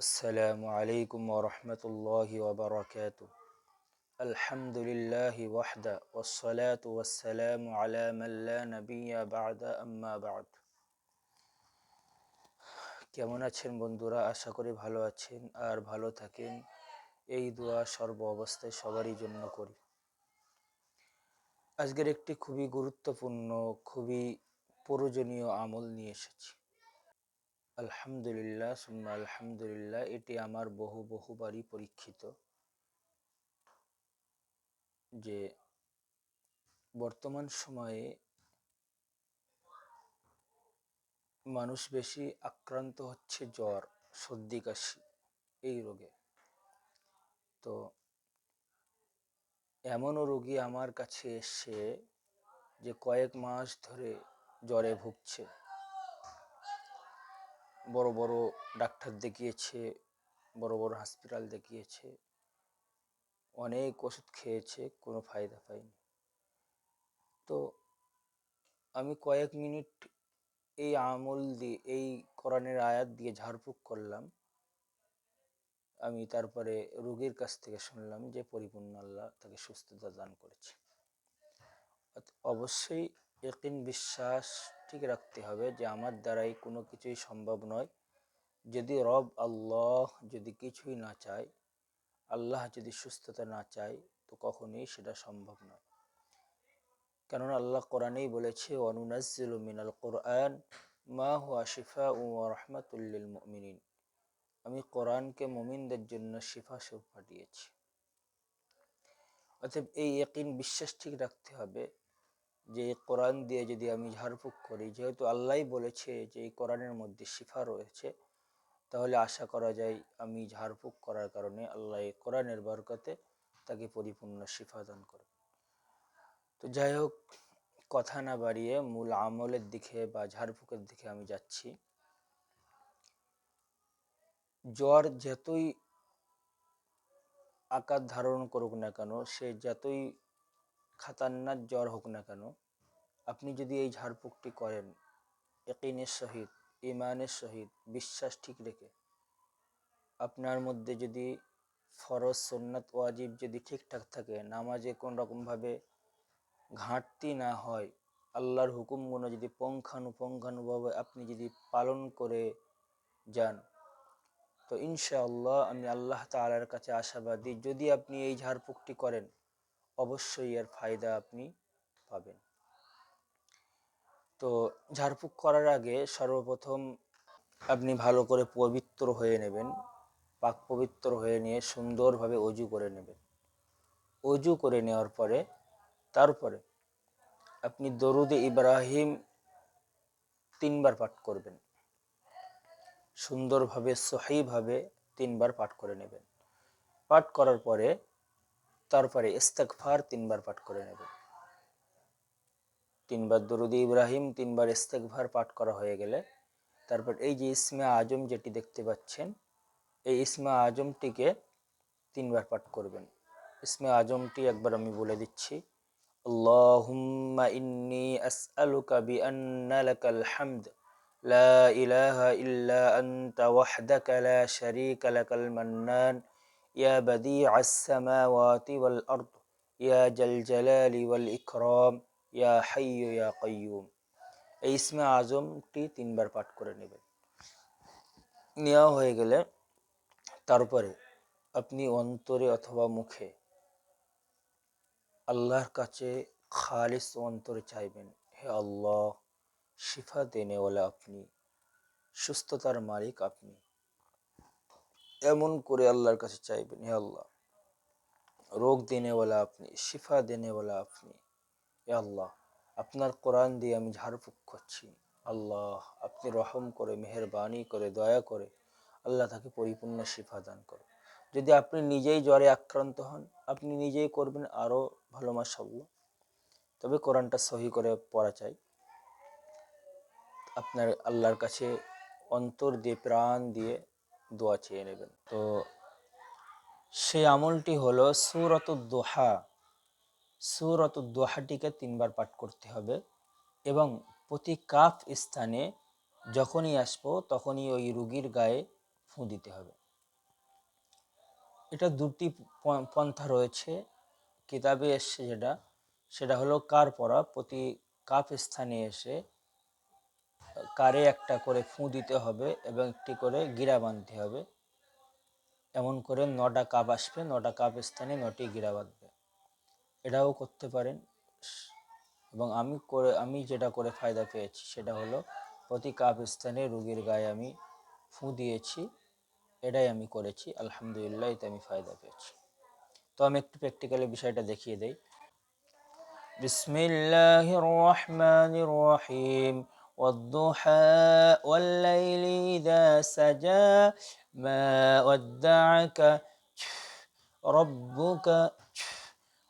السلام عليكم ورحمة الله وبركاته الحمد لله وحده والصلاة والسلام على من لا نبي بعد أما بعد কেমন আছেন বন্ধুরা আশা করি ভালো আছেন আর ভালো থাকেন এই দোয়া সর্ব অবস্থায় সবারই জন্য করি আজকের একটি খুবই গুরুত্বপূর্ণ খুবই প্রয়োজনীয় আমল নিয়ে এসেছি আলহামদুলিল্লাহ, সুম্মা আলহামদুলিল্লাহ, এটি আমার বহু বহুবারই পরীক্ষিত যে বর্তমান সময়ে মানুষ বেশি আক্রান্ত হচ্ছে জ্বর, সর্দি, কাশি এই রোগে। তো এমনও রোগী আমার কাছে এসে যে কয়েক মাস ধরে জ্বরে ভুগছে। বড় বড় ডাক্তার দেখিয়েছে, বড় বড় হসপিটাল দেখিয়েছে। অনেক ওষুধ খেয়েছে, কোনো ফায়দা পায়নি। তো আমি কয়েক মিনিট এই আমল দিয়ে, এই কোরআনের আয়াত দিয়ে ঝাড়ফুঁক করলাম। আমি তারপরে রোগীর কাছ থেকে শুনলাম যে, পরিপূর্ণ আল্লাহ তাকে সুস্থতা দান করেছে। অবশ্যই একিন বিশ্বাস ঠিক রাখতে হবে যে আমার দ্বারাই কোনো কিছুই সম্ভব নয়। যদি রব আল্লাহ যদি কিছুই না চায়, আল্লাহ যদি সুস্থতা না চায়, তো কখনোই সেটা সম্ভব নয়। কেননা আল্লাহ কোরআনেই বলেছে অনুনাজিল মিনাল কোরআন মা হুয়া শিফা ও রহমাতুল্লিল মিনিন আমি কোরআনকে মমিনদের জন্য শিফা স্বরূপ পাঠিয়েছি। অতএব এই একইন বিশ্বাস ঠিক রাখতে হবে যে কোরআন দিয়ে যদি আমি ঝাড়ফুঁক করি, যেহেতু আল্লাহ বলেছে যে এই কোরআনের মধ্যে শিফা রয়েছে, তাহলে আশা করা যায় আমি ঝাড়ফুঁক করার কারণে আল্লাহ কোরআনের বরকতে তাকে পরিপূর্ণ শিফা দান করবে। তো যাই হোক, কথা না বাড়িয়ে মূল আমলের দিকে বা ঝাড়ফুঁকের দিকে আমি যাচ্ছি। জ্বর যতই আকার ধারণ করুক না কেন, সে যতই খাতারনাক জ্বর হোক না কেন, আপনি যদি এই ঝাড়ফুঁকটি করেন একিনের সহিত ইমানের সহিত, বিশ্বাস ঠিক রেখে, আপনার মধ্যে যদি ফরজ সন্ন্যত ওয়াজিব যদি ঠিকঠাক থাকে, নামাজে কোন রকমভাবে ঘাটতি না হয়, আল্লাহর হুকুমগুলো যদি পঙ্খানুপঙ্খানুভাবে আপনি যদি পালন করে যান, তো ইনশাআল্লাহ আমি আল্লাহ তালার কাছে আশাবাদী, যদি আপনি এই ঝাড়ফুঁকটি করেন অবশ্যই এর ফায়দা আপনি পাবেন। তো ঝাড়ফুঁক করার আগে সর্বপ্রথম আপনি ভালো করে পবিত্র হয়ে নেবেন, পাক পবিত্র হয়ে নিয়ে সুন্দরভাবে অজু করে নেবেন। অজু করে নেওয়ার পরে তারপরে আপনি দরুদে ইব্রাহিম তিনবার পাঠ করবেন। সুন্দরভাবে, সহিভাবে তিনবার পাঠ করে নেবেন। পাঠ করার পরে তারপরে ইস্তেকফার তিনবার পাঠ করে নেবেন তিনবার দরুদি ইব্রাহিম, তিনবার ইস্তেকভার পাঠ করা হয়ে গেলে তারপর এই যে ইসমে আজম যেটি দেখতে পাচ্ছেন, এই ইসমে আজমটিকে তিনবার পাঠ করবেন। ইসমে আজমটি একবার আমি বলে দিচ্ছি, আল্লাহুম্মা ইন্নি আসআলুকা বিআন্না লাকাল হামদ, লা ইলাহা ইল্লা আনতা ওয়াহদাকা লা শারীকা লাকাল মান্নান সামাওয়াতি ওয়াল আরদ ইয়া জাল জালালি ওয়াল ইকরাম ইয়া হাইয়ু ইয়া কাইয়ুম এই ইসমে আজমটি তিনবার পাঠ করে নেবেন। নেওয়া হয়ে গেলে তারপরে আপনি অন্তরে অথবা মুখে আল্লাহর কাছে খালিস অন্তরে চাইবেন, হে আল্লাহ, শিফা দেনেওয়ালা আপনি, সুস্থতার মালিক আপনি। এমন করে আল্লাহর কাছে চাইবেন, হে আল্লাহ। রোগ দেনেওয়ালা আপনি, শিফা দেনেওয়ালা আপনি এ আল্লাহ। আপনার কোরআন দিয়ে আমি ঝাড়ফুঁক করছি। আল্লাহ, আপনি রহম করে, মেহরবানি করে, দয়া করে আল্লাহ তাকে পরিপূর্ণ শিফা দান করে যদি আপনি নিজেই জ্বরে আক্রান্ত হন, আপনি নিজেই করবেন আরও ভালো মাসাল্লাহ তবে কোরআনটা সহি করে পড়া চাই। আপনার আল্লাহর কাছে অন্তর দিয়ে, প্রাণ দিয়ে দোয়া চেয়ে নেবেন। তো সেই আমলটি হলো সুরত দোহা। সুরত দোহাটিকে তিনবার পাঠ করতে হবে এবং প্রতি কাফ স্থানে যখনই আসব তখনই ওই রুগীর গায়ে ফুঁ দিতে হবে। এটা দুটি পন্থা রয়েছে। কিতাবে এসছে যেটা, সেটা হলো কার পরা প্রতি কাপ স্থানে এসে কারে একটা করে ফুঁ দিতে হবে এবং একটি করে গিরা বাঁধতে হবে। এমন করে নটা কাপ আসবে, নটা কাপ স্থানে নটি গিরা বাঁধবে। এটাও করতে পারেন। এবং আমি করে, আমি যেটা করে ফায়দা পেয়েছি সেটা হলো প্রতি কাপ স্থানে রুগীর গায়ে আমি ফুঁ দিয়েছি, এটাই আমি করেছি, আলহামদুলিল্লাহ, এতে আমি ফায়দা পেয়েছি। তো আমি একটু প্র্যাকটিক্যালি বিষয়টা দেখিয়ে দেই। বিসমিল্লাহ রহমান রহিম। والضحى والليل إذا سجى ما ودعك ربك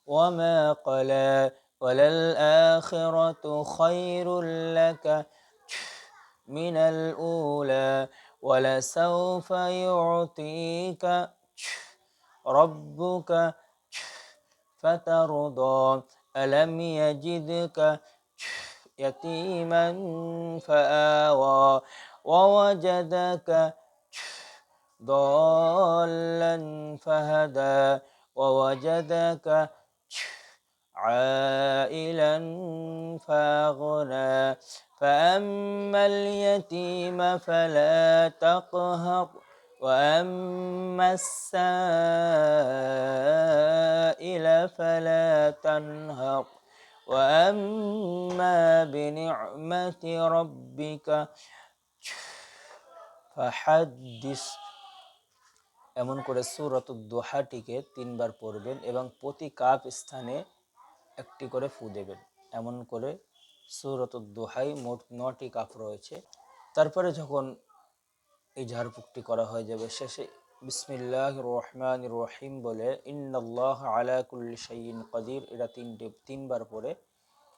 وما قلى وللآخرة خير لك من الأولى ولسوف يعطيك ربك فترضى ألم يجدك يتيما فآوى ووجدك ضالا فهدى ووجدك عائلا فأغنى فأما اليتيم فلا تقهر وأما السائل فلا تنهر وأما بنعمة ربك فحدث এমন করে সুরত দোহাটিকে তিনবার পড়বেন এবং প্রতি কাপ স্থানে একটি করে ফু দেবেন এমন করে সুরত দোহাই মোট নটি কাপ রয়েছে তারপরে যখন এই ঝাড়ফুঁকটি করা হয়ে যাবে শেষে বিসমিল্লাহ রহমান রহিম বলে, ইন্নাল্লাহ আলা শাইইন কদির। এটা তিনটে তিনবার পরে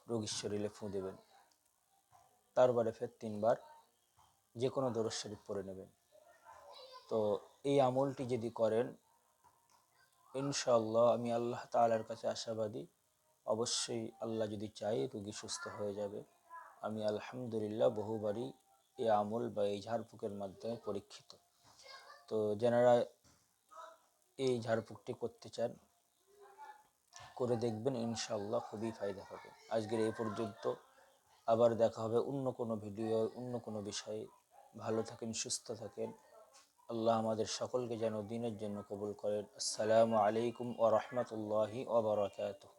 রোগীর শরীরে ফুঁ দেবেন। তারপরে ফের তিনবার যে কোনো দরজ শরীফ পরে নেবেন। তো এই আমলটি যদি করেন, ইনশাআল্লাহ আমি আল্লাহ তাআলার কাছে আশাবাদী। অবশ্যই আল্লাহ যদি চাই রুগী সুস্থ হয়ে যাবে। আমি আলহামদুলিল্লাহ বহুবারই এই আমল বা এই ঝাড়ফুঁকের মাধ্যমে পরীক্ষিত। তো যারা এই ঝাড়ফুঁকটি করতে চান, করে দেখবেন ইনশাআল্লাহ খুবই ফায়দা হবে। আজকের এই পর্যন্ত। আবার দেখা হবে অন্য কোনো ভিডিও, অন্য কোনো বিষয়ে। ভালো থাকেন, সুস্থ থাকেন। আল্লাহ আমাদের সকলকে যেন দিনের জন্য কবুল করেন। আসসালামু আলাইকুম ও রহমতুল্লাহি ওবরাকাতুহ